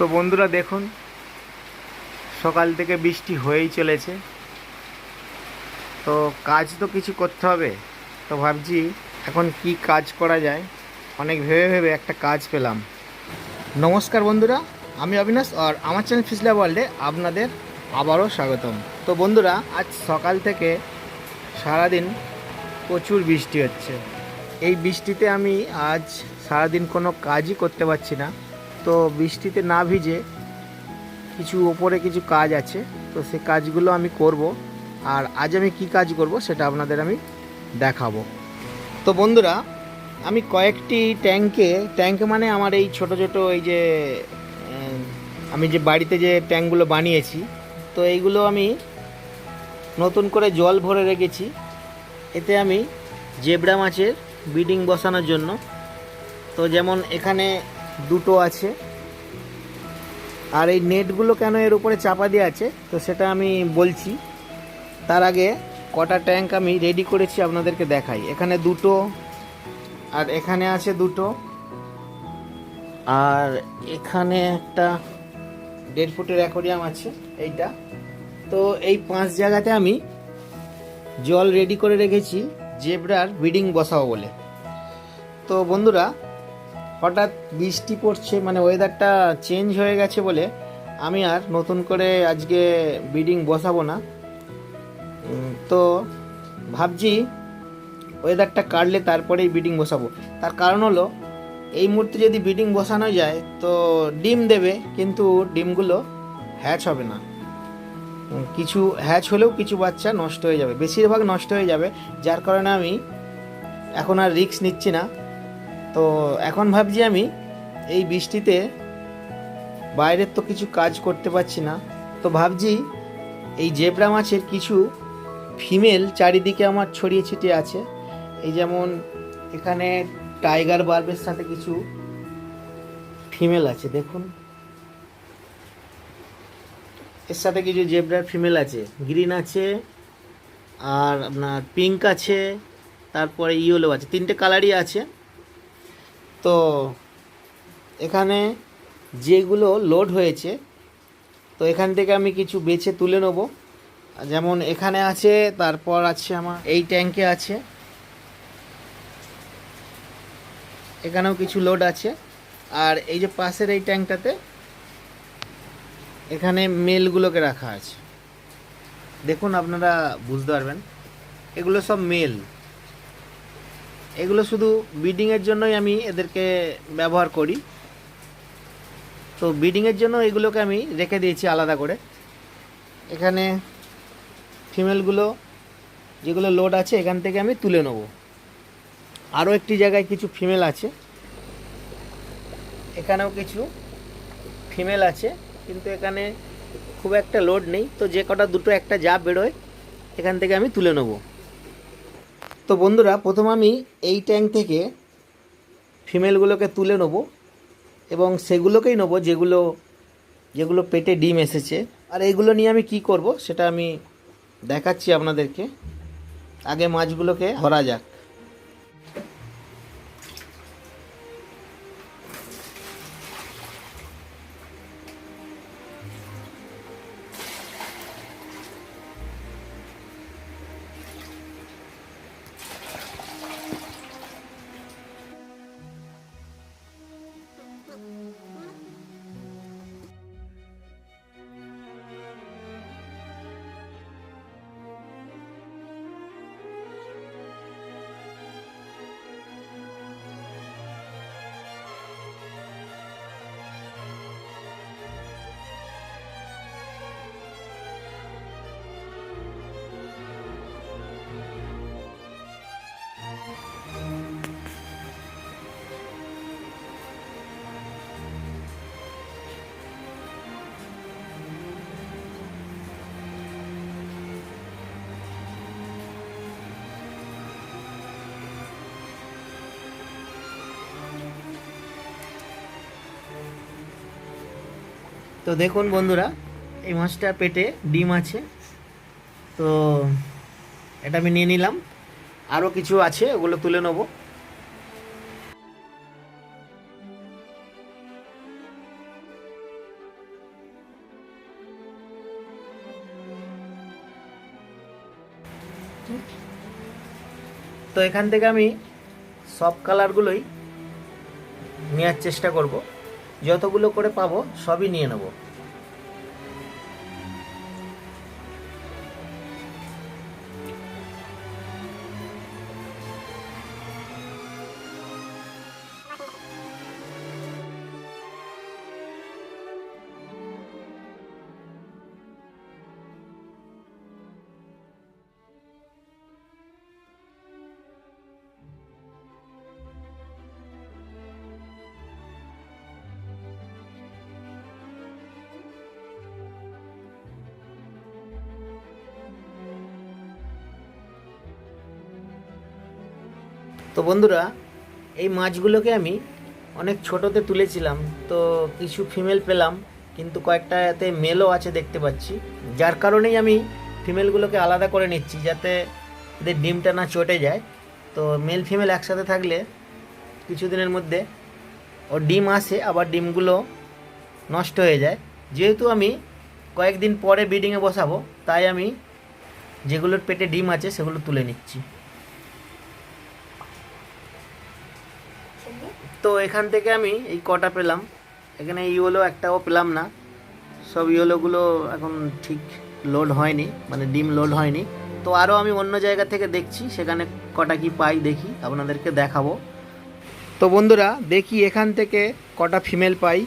তো বন্ধুরা দেখুন, সকাল থেকে বৃষ্টি হয়েই চলেছে। তো কাজ তো কিছু করতে হবে। তো ভাবছি এখন কি কাজ করা যায়? অনেক ভেবে ভেবে একটা কাজ পেলাম। নমস্কার বন্ধুরা, আমি অবিনাশ আর আমার চ্যানেল ফিসলা ওয়ার্ল্ডে আপনাদের আবারও স্বাগতম। তো বন্ধুরা, আজ সকাল থেকে সারাদিন প্রচুর বৃষ্টি হচ্ছে। এই বৃষ্টিতে আমি আজ সারাদিন কোনো কাজই করতে পারছি না। তো বৃষ্টিতে না ভিজে কিছু ওপরে কিছু কাজ আছে, তো সে কাজগুলো আমি করব। আর আজ আমি কি কাজ করব সেটা আপনাদের আমি দেখাবো। তো বন্ধুরা, আমি কয়েকটি ট্যাঙ্কে, ট্যাঙ্ক মানে আমার এই ছোট ছোট এই যে আমি যে বাড়িতে যে ট্যাঙ্কগুলো বানিয়েছি, তো এইগুলো আমি নতুন করে জল ভরে রেখেছি। এতে আমি জেবরা মাছের বিডিং বসানোর জন্য। তো যেমন এখানে দুটো আছে। আর এই নেটগুলো কেন এর উপরে চাপা দিয়ে আছে, তো সেটা আমি বলছি। তার আগে কটা ট্যাঙ্ক আমি রেডি করেছি আপনাদেরকে দেখাই। এখানে দুটো, আর এখানে আছে দুটো। আর এখানে একটা দেড় ফুটের অ্যাকোরিয়াম আছে, এইটা। তো এই পাঁচ জায়গাতে আমি জল রেডি করে রেখেছি, জেব্রার ব্রিডিং বসাবো বলে। তো বন্ধুরা হঠাৎ বৃষ্টি পড়ছে মানে ওয়েদারটা চেঞ্জ হয়ে গেছে বলে আমি আর নতুন করে আজকে ব্রিডিং বসাবো না। তো ভাবছি ওয়েদারটা কাটলে তারপরেই ব্রিডিং বসাবো। তার কারণ হলো, এই মুহূর্তে যদি ব্রিডিং বসানো যায়, তো ডিম দেবে, কিন্তু ডিমগুলো হ্যাচ হবে না। কিছু হ্যাচ হলেও কিছু বাচ্চা নষ্ট হয়ে যাবে, বেশিরভাগ নষ্ট হয়ে যাবে, যার কারণে আমি এখন আর রিস্ক নিচ্ছি না। তো এখন ভাবছি আমি, এই বৃষ্টিতে বাইরের তো কিছু কাজ করতে পারছি না। তো ভাবছি এই জেবরা মাছের কিছু ফিমেল চারিদিকে আমার ছড়িয়ে ছিটিয়ে আছে। এই যেমন এখানে টাইগার বার্বের সাথে কিছু ফিমেল আছে, দেখুন। এর সাথে কিছু জেব্রার ফিমেল আছে, গ্রিন আছে, আর আপনার পিঙ্ক আছে, তারপরে ইয়েলো আছে, তিনটে কালারই আছে। তো এখানে যেগুলো লোড হয়েছে, তো এখান থেকে আমি কিছু বেছে তুলে নেব। যেমন এখানে আছে, তারপর আছে আমার এই ট্যাঙ্কে আছে। এখানেও কিছু লোড আছে। আর এই যে পাশের এই ট্যাঙ্কটাতে এখানে মেলগুলোকে রাখা আছে। দেখুন, আপনারা বুঝতে পারবেন। এগুলো সব মেল এগুলো শুধু ব্রিডিংয়ের জন্যই আমি এদেরকে ব্যবহার করি। তো ব্রিডিংয়ের জন্য এগুলোকে আমি রেখে দিয়েছি আলাদা করে। এখানে ফিমেলগুলো যেগুলো লোড আছে, এখান থেকে আমি তুলে নেব। আরও একটি জায়গায় কিছু ফিমেল আছে। এখানেও কিছু ফিমেল আছে, কিন্তু এখানে খুব একটা লোড নেই। তো যে কটা দুটো একটা যা বেরোয়, এখান থেকে আমি তুলে নেব। তো বন্ধুরা, প্রথম আমি এই ট্যাঙ্ক থেকে ফিমেলগুলোকে তুলে নেব এবং সেগুলোকেই নেব যেগুলো যেগুলো পেটে ডিম এসেছে। আর এইগুলো নিয়ে আমি কি করব সেটা আমি দেখাচ্ছি আপনাদেরকে। আগে মাছগুলোকে ধরা যাক। তো দেখুন বন্ধুরা, এই মাছটা পেটে ডিম আছে। তো এটা আমি নিয়ে নিলাম। আরও কিছু আছে, ওগুলো তুলে নেব। তো এখান থেকে আমি সব কালারগুলোই নেওয়ার চেষ্টা করব। যতগুলো করে পাবো সবই নিয়ে নেব। তো বন্ধুরা, এই মাছগুলোকে আমি অনেক ছোটোতে তুলেছিলাম, তো কিছু ফিমেল পেলাম, কিন্তু কয়েকটাতে মেলও আছে দেখতে পাচ্ছি। যার কারণেই আমি ফিমেলগুলোকে আলাদা করে নিচ্ছি, যাতে এদের ডিমটা না চটে যায়। তো মেল ফিমেল একসাথে থাকলে কিছুদিনের মধ্যে ও ডিম আসে, আবার ডিমগুলো নষ্ট হয়ে যায়। যেহেতু আমি কয়েকদিন পরে ব্রিডিংয়ে বসাবো, তাই আমি যেগুলোর পেটে ডিম আছে, সেগুলো তুলে নিচ্ছি। তো এখান থেকে আমি এই কটা পেলাম। এখানে ইয়োলো একটাও পেলাম না। সব ইওলোগুলো এখন ঠিক লোড হয়নি মানে ডিম লোড হয়নি। তো আরও আমি অন্য জায়গা থেকে দেখছি, সেখানে কটা কি পাই দেখি, আপনাদেরকে দেখাবো। তো বন্ধুরা, দেখি এখান থেকে কটা ফিমেল পাই।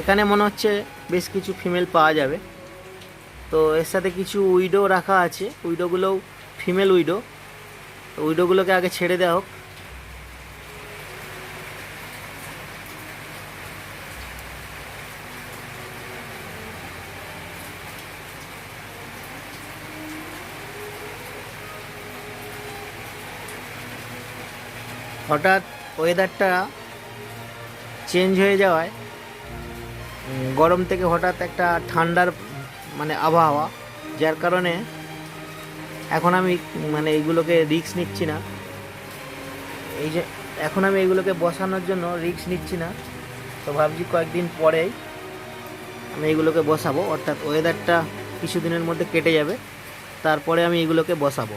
এখানে মনে হচ্ছে বেশ কিছু ফিমেল পাওয়া যাবে। তো এর সাথে কিছু উইডো রাখা আছে। উইডোগুলোও ফিমেল উইডো উইডোগুলোকে আগে ছেড়ে দেওয়া হোক। হঠাৎ ওয়েদারটা চেঞ্জ হয়ে যাওয়ায় গরম থেকে হঠাৎ একটা ঠান্ডার মানে আবহাওয়া, যার কারণে এখন আমি মানে এইগুলোকে রিস্ক নিচ্ছি না। এই যে এখন আমি এইগুলোকে বসানোর জন্য রিস্ক নিচ্ছি না। তো ভাবছি কয়েকদিন পরেই আমি এইগুলোকে বসাবো, অর্থাৎ ওয়েদারটা কিছুদিনের মধ্যে কেটে যাবে। তারপরে আমি এগুলোকে বসাবো।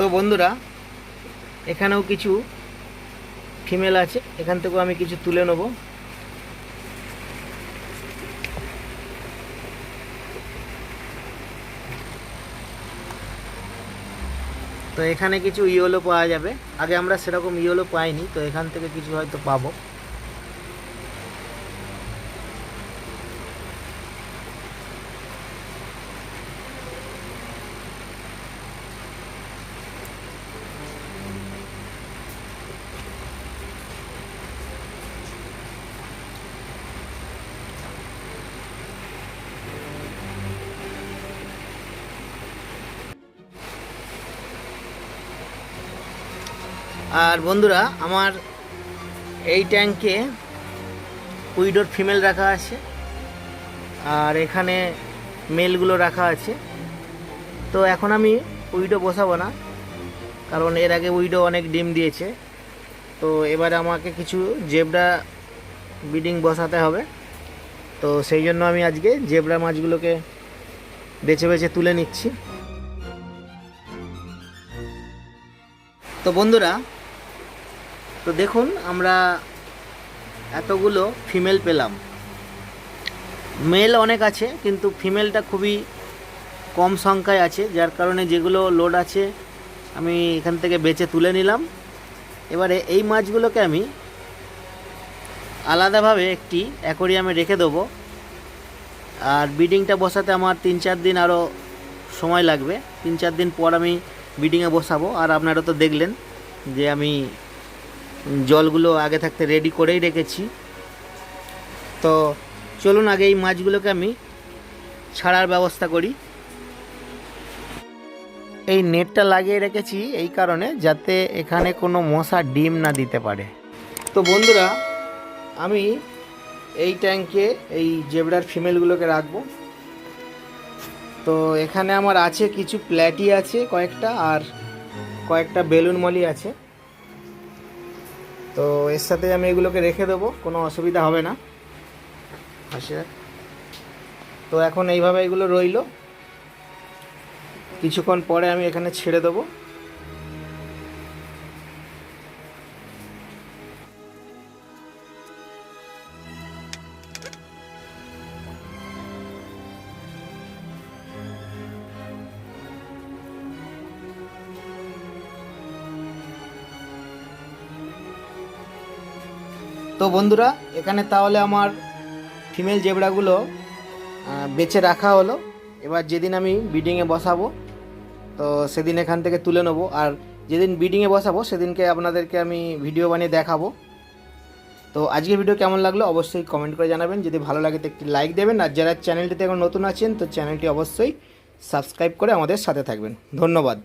তো বন্ধুরা, এখানেও কিছু ফিমেল আছে, এখান থেকেও আমি কিছু তুলে নেব। তো এখানে কিছু ইয়েলো পাওয়া যাবে। আগে আমরা সেরকম ইয়েলো পাইনি, তো এখান থেকে কিছু হয়তো পাবো। আর বন্ধুরা, আমার এই ট্যাঙ্কে উইডোর ফিমেল রাখা আছে। আর এখানে মেলগুলো রাখা আছে। তো এখন আমি উইডো বসাবো না, কারণ এর আগে উইডো অনেক ডিম দিয়েছে। তো এবারে আমাকে কিছু জেবরা ব্রিডিং বসাতে হবে। তো সেই জন্য আমি আজকে জেবরা মাছগুলোকে বেছে বেছে তুলে নিচ্ছি। তো বন্ধুরা তো দেখুন, আমরা এতগুলো ফিমেল পেলাম। মেল অনেক আছে, কিন্তু ফিমেলটা খুবই কম সংখ্যায় আছে, যার কারণে যেগুলো লোড আছে, আমি এখান থেকে বেচে তুলে নিলাম। এবারে এই মাছগুলোকে আমি আলাদাভাবে একটি অ্যাকোরিয়ামে রেখে দেবো। আর বিডিংটা বসাতে আমার তিন চার দিন আরও সময় লাগবে। তিন চার দিন পর আমি বিডিংয়ে বসাবো। আর আপনারা তো দেখলেন যে আমি জলগুলো আগে থাকতে রেডি করেই রেখেছি। তো চলুন আগে এই মাছগুলোকে আমি ছাড়ার ব্যবস্থা করি। এই নেটটা লাগিয়ে রেখেছি এই কারণে যাতে এখানে কোনো মশা ডিম না দিতে পারে। তো বন্ধুরা, আমি এই ট্যাঙ্কে এই জেবরার ফিমেলগুলোকে রাখব। তো এখানে আমার আছে কিছু প্ল্যাটি আছে কয়েকটা আর কয়েকটা বেলুন মলি আছে। তো এর সাথে আমি এগুলোকে রেখে দেবো, কোনো অসুবিধা হবে না। তো এখন এইভাবে এগুলো রইল। কিছুক্ষণ পরে আমি এখানে ছেড়ে দেবো। তো বন্ধুরা, এখানে তাহলে আমার ফিমেল জেবড়াগুলো বেছে রাখা হলো। এবার যেদিন আমি বিডিংয়ে বসাবো, তো সেদিন এখান থেকে তুলে নেব। আর যেদিন বিডিংয়ে বসাবো, সেদিনকে আপনাদেরকে আমি ভিডিও বানিয়ে দেখাবো। তো আজকের ভিডিও কেমন লাগল অবশ্যই কমেন্ট করে জানাবেন। যদি ভালো লাগে তো একটি লাইক দেবেন। আর যারা চ্যানেলটিতে এখন নতুন আছেন, তো চ্যানেলটি অবশ্যই সাবস্ক্রাইব করে আমাদের সাথে থাকবেন। ধন্যবাদ।